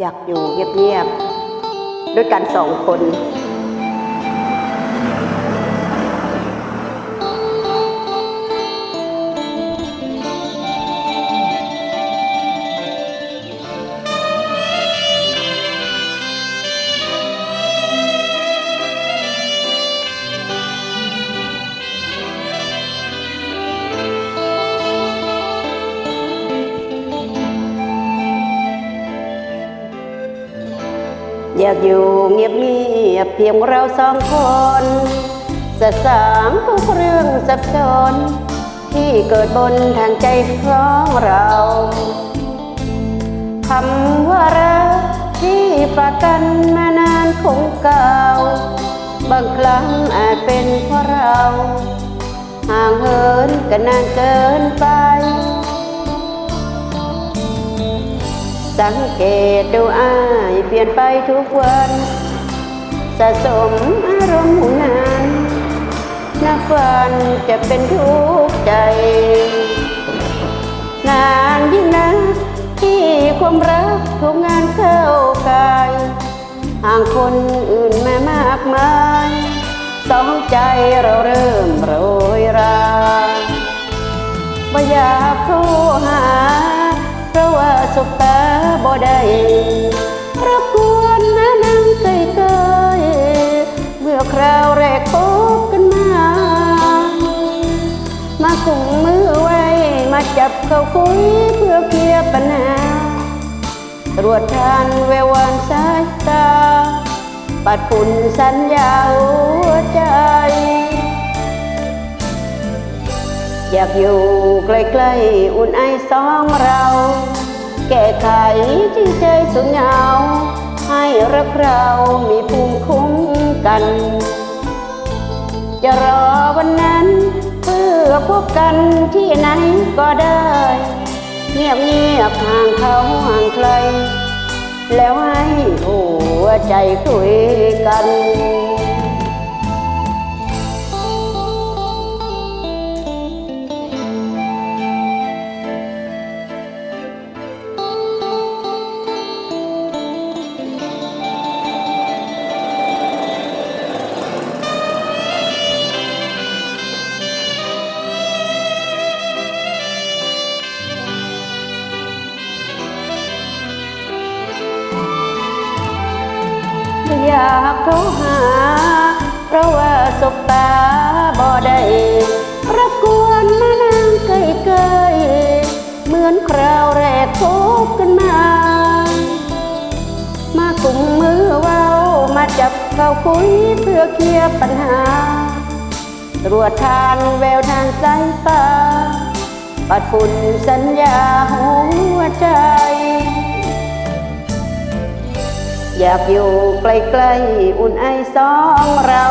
อยากอยู่เงียบๆด้วยกันสองคน อยากอยู่เงียบเงียบเพียงเราสองคนสะสางทุกเรื่องสับสน ที่เกิดบนทางใจของเราคำว่ารักที่ฝากกันมานานคงเก่า บางครั้งอาจเป็นเพราะเรา ห่างเหินกันนานเกินไป สังเกตดูอ้ายเปลี่ยนไปทุกวัน สะสมอารมณ์นานนับวันจะเป็นทุกข์ใจ นานยิ่งนะที่ความรักทุกงานเข้ากายห่างคนอื่นแมามากมายสองใจเราเริ่มโรยราบ่อยากโทรหา เพราะว่าสบตา บ่ได้รบกวนมานั่งใกล้ๆเมื่อคราวแรกพบกันมา มากุมมือไว้ มาจับเข้าคุยเพื่อเคลียร์ปัญหา ตรวจทานแวววานสายตา ปัดฝุ่นสัญญาหัวใจอยากอยู่ใกล้ๆ อุ่นไอสองเรา แก้ไขที่ใจสุดเหงาให้รักเรามีภูมิคุ้มกัน จะรอวันนั้นเพื่อพบกันที่ไหนก็ได้ เงียบเงียบห่างเขาห่างใคร แล้วให้หัวใจคุยกัน อยากโทรหา เพราะว่าสบตาบ่ได้รบกวนมานั่งใกล้ๆเหมือนคราวแรกพบกันมา มากุมมือเว้ามาจับเข้าคุยเพื่อเคลียร์ปัญหา ตรวจทานแววทางสายตาปัดฝุ่นสัญญาหัวใจ อยากอยู่ใกล้ๆอุ่นไอสองเรา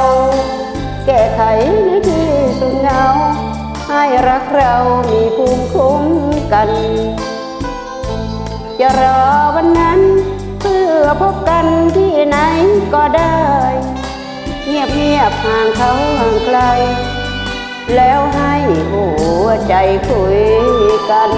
แก้ไขในที่สุดเงา ให้รักเรามีภูมิคุ้มกันจะรอวันนั้น เพื่อพบกันที่ไหนก็ได้ เงียบเงียบๆห่างเขาห่างไกล แล้วให้หัวใจคุยกัน